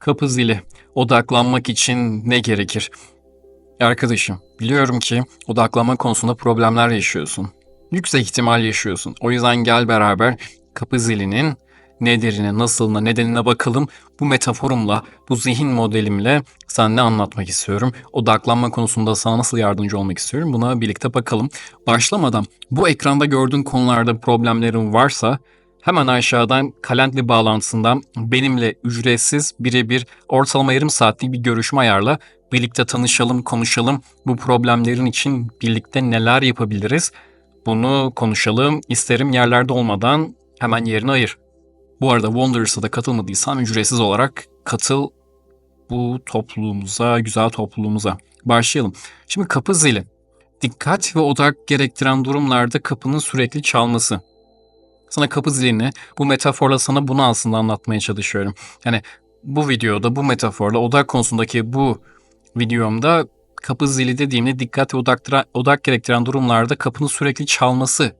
Kapı zili. Odaklanmak için ne gerekir? Arkadaşım, biliyorum ki odaklanma konusunda problemler yaşıyorsun. Yüksek ihtimal yaşıyorsun. O yüzden gel beraber kapı zilinin nedirine, nasılına, nedenine bakalım. Bu metaforumla, bu zihin modelimle sana ne anlatmak istiyorum? Odaklanma konusunda sana nasıl yardımcı olmak istiyorum? Buna birlikte bakalım. Başlamadan bu ekranda gördüğün konularda problemlerin varsa Hemen aşağıdan Calendly bağlantısından benimle ücretsiz birebir ortalama yarım saatlik bir görüşme ayarla. Birlikte tanışalım, konuşalım. Bu problemlerin için birlikte neler yapabiliriz? Bunu konuşalım. İsterim yerlerde olmadan hemen yerini ayır. Bu arada Wonders'a da katılmadıysan ücretsiz olarak katıl bu topluluğumuza, güzel topluluğumuza. Başlayalım. Şimdi kapı zili. Dikkat ve odak gerektiren durumlarda kapının sürekli çalması sana kapı zilini bu metaforla sana bunu aslında anlatmaya çalışıyorum. Yani bu videoda bu metaforla odak konusundaki bu videomda kapı zili dediğimde dikkat ve odak, odak gerektiren durumlarda kapının sürekli çalması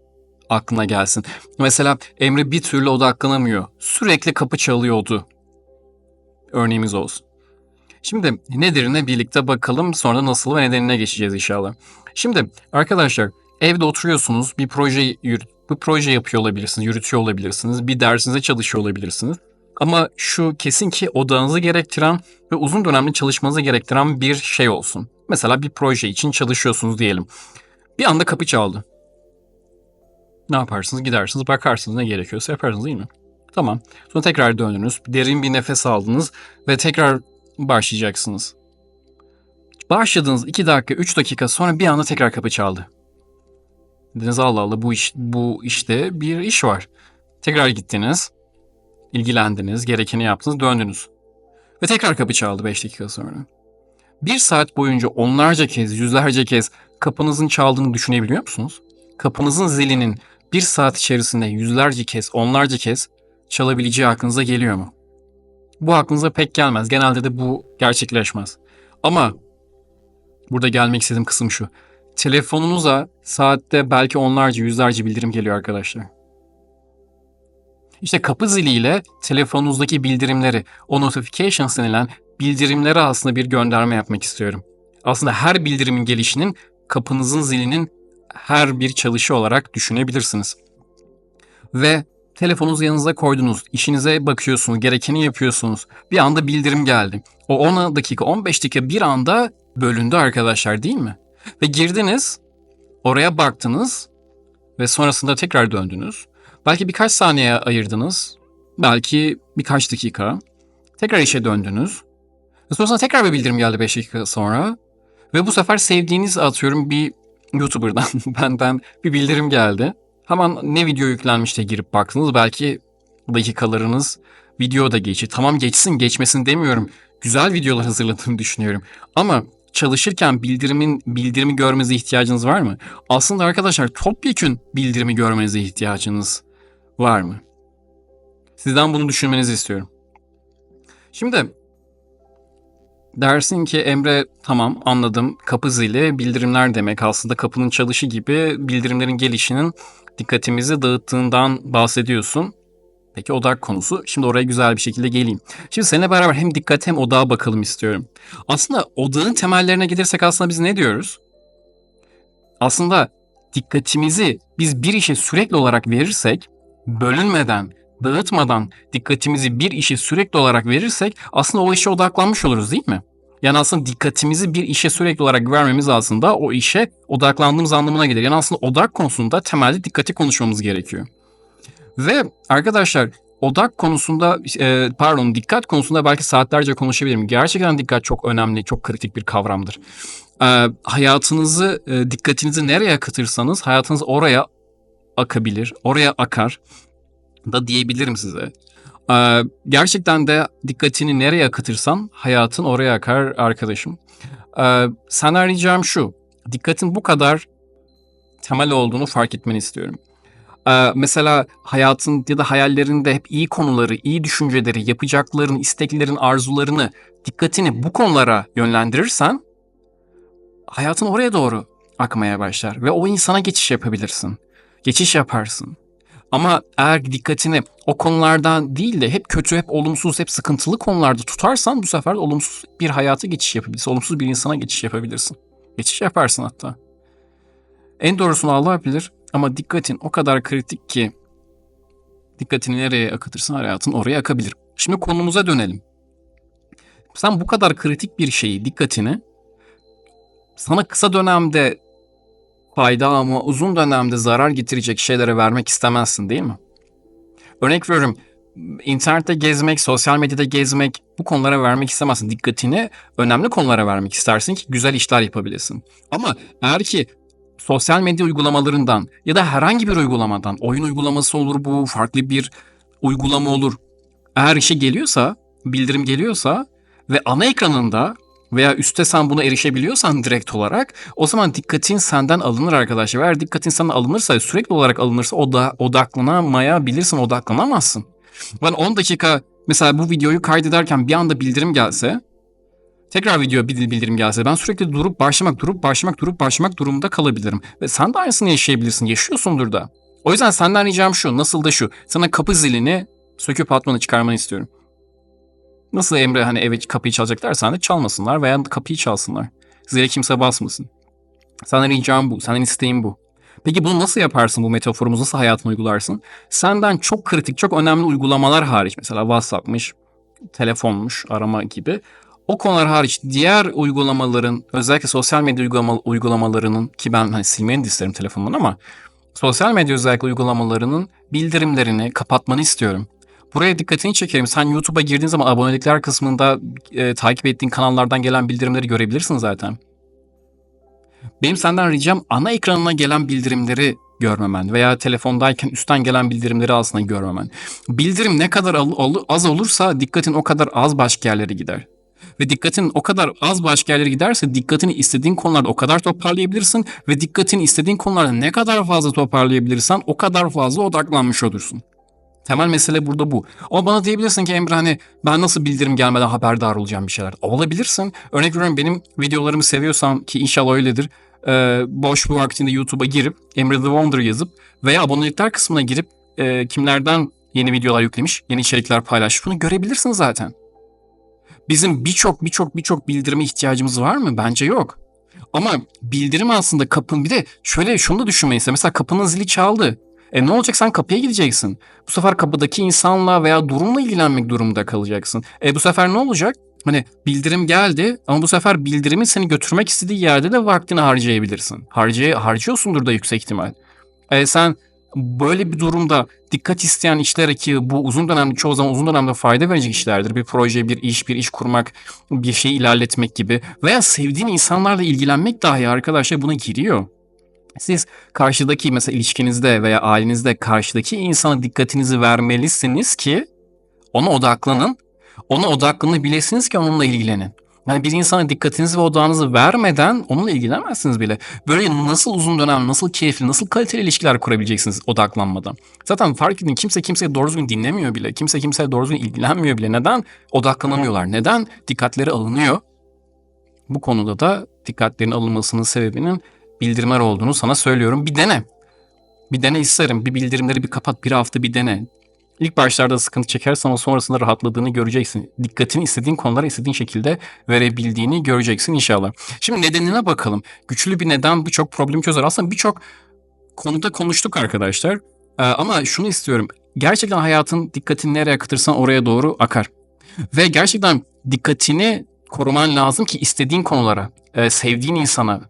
aklına gelsin. Mesela Emre bir türlü odaklanamıyor. Sürekli kapı çalıyordu. Örneğimiz olsun. Şimdi nedir ne birlikte bakalım sonra nasıl ve nedenine geçeceğiz inşallah. Şimdi arkadaşlar evde oturuyorsunuz bir proje yürüt bir proje yapıyor olabilirsiniz, yürütüyor olabilirsiniz, bir dersinize çalışıyor olabilirsiniz. Ama şu kesin ki odağınızı gerektiren ve uzun dönemli çalışmanızı gerektiren bir şey olsun. Mesela bir proje için çalışıyorsunuz diyelim. Bir anda kapı çaldı. Ne yaparsınız? Gidersiniz, bakarsınız ne gerekiyorsa yaparsınız değil mi? Tamam. Sonra tekrar döndünüz. Derin bir nefes aldınız ve tekrar başlayacaksınız. Başladığınız 2 dakika, 3 dakika sonra bir anda tekrar kapı çaldı. Dediniz Allah Allah bu iş bu işte bir iş var. Tekrar gittiniz. ilgilendiniz, gerekeni yaptınız, döndünüz. Ve tekrar kapı çaldı 5 dakika sonra. Bir saat boyunca onlarca kez, yüzlerce kez kapınızın çaldığını düşünebiliyor musunuz? Kapınızın zilinin bir saat içerisinde yüzlerce kez, onlarca kez çalabileceği aklınıza geliyor mu? Bu aklınıza pek gelmez. Genelde de bu gerçekleşmez. Ama burada gelmek istediğim kısım şu. Telefonunuza saatte belki onlarca, yüzlerce bildirim geliyor arkadaşlar. İşte kapı ziliyle telefonunuzdaki bildirimleri, o notifications denilen bildirimlere aslında bir gönderme yapmak istiyorum. Aslında her bildirimin gelişinin kapınızın zilinin her bir çalışı olarak düşünebilirsiniz. Ve telefonunuzu yanınıza koydunuz, işinize bakıyorsunuz, gerekeni yapıyorsunuz. Bir anda bildirim geldi. O 10 dakika, 15 dakika bir anda bölündü arkadaşlar değil mi? Ve girdiniz, oraya baktınız ve sonrasında tekrar döndünüz. Belki birkaç saniye ayırdınız, belki birkaç dakika. Tekrar işe döndünüz. Ve sonrasında tekrar bir bildirim geldi 5 dakika sonra. Ve bu sefer sevdiğiniz atıyorum bir YouTuber'dan, benden bir bildirim geldi. Hemen ne video yüklenmiş de girip baktınız. Belki dakikalarınız videoda geçti. Tamam geçsin geçmesin demiyorum. Güzel videolar hazırladığımı düşünüyorum. Ama çalışırken bildirimin bildirimi görmenize ihtiyacınız var mı? Aslında arkadaşlar topyekün bildirimi görmenize ihtiyacınız var mı? Sizden bunu düşünmenizi istiyorum. Şimdi dersin ki Emre tamam anladım kapı zili bildirimler demek aslında kapının çalışı gibi bildirimlerin gelişinin dikkatimizi dağıttığından bahsediyorsun. Peki odak konusu. Şimdi oraya güzel bir şekilde geleyim. Şimdi seninle beraber hem dikkat hem odağa bakalım istiyorum. Aslında odağın temellerine gidersek aslında biz ne diyoruz? Aslında dikkatimizi biz bir işe sürekli olarak verirsek, bölünmeden, dağıtmadan dikkatimizi bir işe sürekli olarak verirsek aslında o işe odaklanmış oluruz değil mi? Yani aslında dikkatimizi bir işe sürekli olarak vermemiz aslında o işe odaklandığımız anlamına gelir. Yani aslında odak konusunda temelde dikkati konuşmamız gerekiyor. Ve arkadaşlar odak konusunda e, pardon dikkat konusunda belki saatlerce konuşabilirim. Gerçekten dikkat çok önemli, çok kritik bir kavramdır. E, hayatınızı, e, dikkatinizi nereye akıtırsanız hayatınız oraya akabilir, oraya akar da diyebilirim size. E, gerçekten de dikkatini nereye akıtırsan hayatın oraya akar arkadaşım. E, senden ricam şu, dikkatin bu kadar temel olduğunu fark etmeni istiyorum. Ee, mesela hayatın ya da hayallerinde hep iyi konuları, iyi düşünceleri, yapacakların, isteklerin, arzularını, dikkatini bu konulara yönlendirirsen hayatın oraya doğru akmaya başlar ve o insana geçiş yapabilirsin. Geçiş yaparsın. Ama eğer dikkatini o konulardan değil de hep kötü, hep olumsuz, hep sıkıntılı konularda tutarsan bu sefer olumsuz bir hayata geçiş yapabilirsin. Olumsuz bir insana geçiş yapabilirsin. Geçiş yaparsın hatta. En doğrusunu Allah bilir ama dikkatin o kadar kritik ki dikkatini nereye akıtırsan hayatın oraya akabilir. Şimdi konumuza dönelim. Sen bu kadar kritik bir şeyi, dikkatini sana kısa dönemde fayda ama uzun dönemde zarar getirecek şeylere vermek istemezsin değil mi? Örnek veriyorum internette gezmek, sosyal medyada gezmek bu konulara vermek istemezsin. Dikkatini önemli konulara vermek istersin ki güzel işler yapabilesin. Ama eğer ki sosyal medya uygulamalarından ya da herhangi bir uygulamadan, oyun uygulaması olur bu, farklı bir uygulama olur. Eğer işe geliyorsa, bildirim geliyorsa ve ana ekranında veya üstte sen buna erişebiliyorsan direkt olarak o zaman dikkatin senden alınır arkadaşlar. Eğer dikkatin senden alınırsa sürekli olarak alınırsa o da odaklanamayabilirsin, odaklanamazsın. Ben 10 dakika mesela bu videoyu kaydederken bir anda bildirim gelse tekrar video bildirim gelse ben sürekli durup başlamak, durup başlamak, durup başlamak durumunda kalabilirim. Ve sen de aynısını yaşayabilirsin. Yaşıyorsundur da. O yüzden senden ricam şu, nasıl da şu. Sana kapı zilini söküp atmanı çıkarmanı istiyorum. Nasıl Emre hani eve kapıyı çalacaklar sen de çalmasınlar veya kapıyı çalsınlar. Zile kimse basmasın. Senden ricam bu, senden isteğim bu. Peki bunu nasıl yaparsın bu metaforumuzu nasıl hayatına uygularsın? Senden çok kritik, çok önemli uygulamalar hariç mesela WhatsApp'mış, telefonmuş, arama gibi. O konular hariç diğer uygulamaların özellikle sosyal medya uygulama, uygulamalarının ki ben hani silmeni isterim telefondan ama sosyal medya özellikle uygulamalarının bildirimlerini kapatmanı istiyorum. Buraya dikkatini çekerim. Sen YouTube'a girdiğin zaman abonelikler kısmında e, takip ettiğin kanallardan gelen bildirimleri görebilirsin zaten. Benim senden ricam ana ekranına gelen bildirimleri görmemen veya telefondayken üstten gelen bildirimleri aslında görmemen. Bildirim ne kadar az olursa dikkatin o kadar az başka yerlere gider. Ve dikkatin o kadar az başka yerlere giderse dikkatini istediğin konularda o kadar toparlayabilirsin ve dikkatini istediğin konularda ne kadar fazla toparlayabilirsen o kadar fazla odaklanmış olursun. Temel mesele burada bu. Ama bana diyebilirsin ki Emre hani ben nasıl bildirim gelmeden haberdar olacağım bir şeyler. Olabilirsin. Örnek veriyorum benim videolarımı seviyorsan ki inşallah öyledir. E, boş bir vaktinde YouTube'a girip Emre The Wonder yazıp veya abonelikler kısmına girip e, kimlerden yeni videolar yüklemiş, yeni içerikler paylaşmış bunu görebilirsin zaten. Bizim birçok birçok birçok bildirime ihtiyacımız var mı? Bence yok. Ama bildirim aslında kapın bir de şöyle şunu da düşünmeyin. Mesela kapının zili çaldı. E ne olacak sen kapıya gideceksin. Bu sefer kapıdaki insanla veya durumla ilgilenmek durumunda kalacaksın. E bu sefer ne olacak? Hani bildirim geldi ama bu sefer bildirimin seni götürmek istediği yerde de vaktini harcayabilirsin. Harcay harcıyorsundur da yüksek ihtimal. E sen böyle bir durumda dikkat isteyen işlere ki bu uzun dönemde çoğu zaman uzun dönemde fayda verecek işlerdir. Bir proje, bir iş, bir iş kurmak, bir şeyi ilerletmek gibi veya sevdiğin insanlarla ilgilenmek dahi arkadaşlar buna giriyor. Siz karşıdaki mesela ilişkinizde veya ailenizde karşıdaki insana dikkatinizi vermelisiniz ki ona odaklanın. Ona odaklanabilirsiniz ki onunla ilgilenin. Yani bir insana dikkatinizi ve odağınızı vermeden onunla ilgilenemezsiniz bile. Böyle nasıl uzun dönem, nasıl keyifli, nasıl kaliteli ilişkiler kurabileceksiniz odaklanmadan. Zaten fark edin kimse kimseye doğru düzgün dinlemiyor bile. Kimse kimseye doğru düzgün ilgilenmiyor bile. Neden? Odaklanamıyorlar. Neden? Dikkatleri alınıyor. Bu konuda da dikkatlerin alınmasının sebebinin bildirimler olduğunu sana söylüyorum. Bir dene. Bir dene isterim. Bir bildirimleri bir kapat. Bir hafta bir dene. İlk başlarda sıkıntı çekersen ama sonrasında rahatladığını göreceksin. Dikkatini istediğin konulara istediğin şekilde verebildiğini göreceksin inşallah. Şimdi nedenine bakalım. Güçlü bir neden birçok problemi çözer. Aslında birçok konuda konuştuk arkadaşlar. Ee, ama şunu istiyorum. Gerçekten hayatın dikkatini nereye akıtırsan oraya doğru akar. Ve gerçekten dikkatini koruman lazım ki istediğin konulara, e, sevdiğin insana,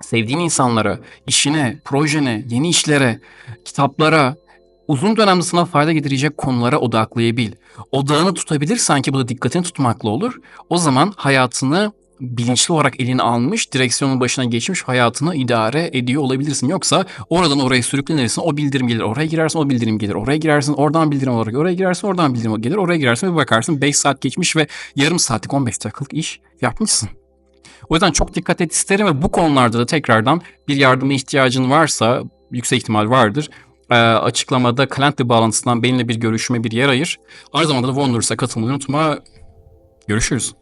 sevdiğin insanlara, işine, projene, yeni işlere, kitaplara, uzun dönemde sana fayda getirecek konulara odaklayabil. Odağını tutabilirsen ki bu da dikkatini tutmakla olur. O zaman hayatını bilinçli olarak eline almış, direksiyonun başına geçmiş hayatını idare ediyor olabilirsin. Yoksa oradan oraya sürüklenirsin, o bildirim gelir, oraya girersin, o bildirim gelir, oraya girersin, oradan bildirim olarak oraya girersin, oradan bildirim gelir, oraya girersin ve bakarsın 5 saat geçmiş ve yarım saatlik 15 dakikalık iş yapmışsın. O yüzden çok dikkat et isterim ve bu konularda da tekrardan bir yardıma ihtiyacın varsa yüksek ihtimal vardır. E, açıklamada Calendly bağlantısından benimle bir görüşme bir yer ayır. Aynı zamanda da Wonders'a katılmayı unutma. Görüşürüz.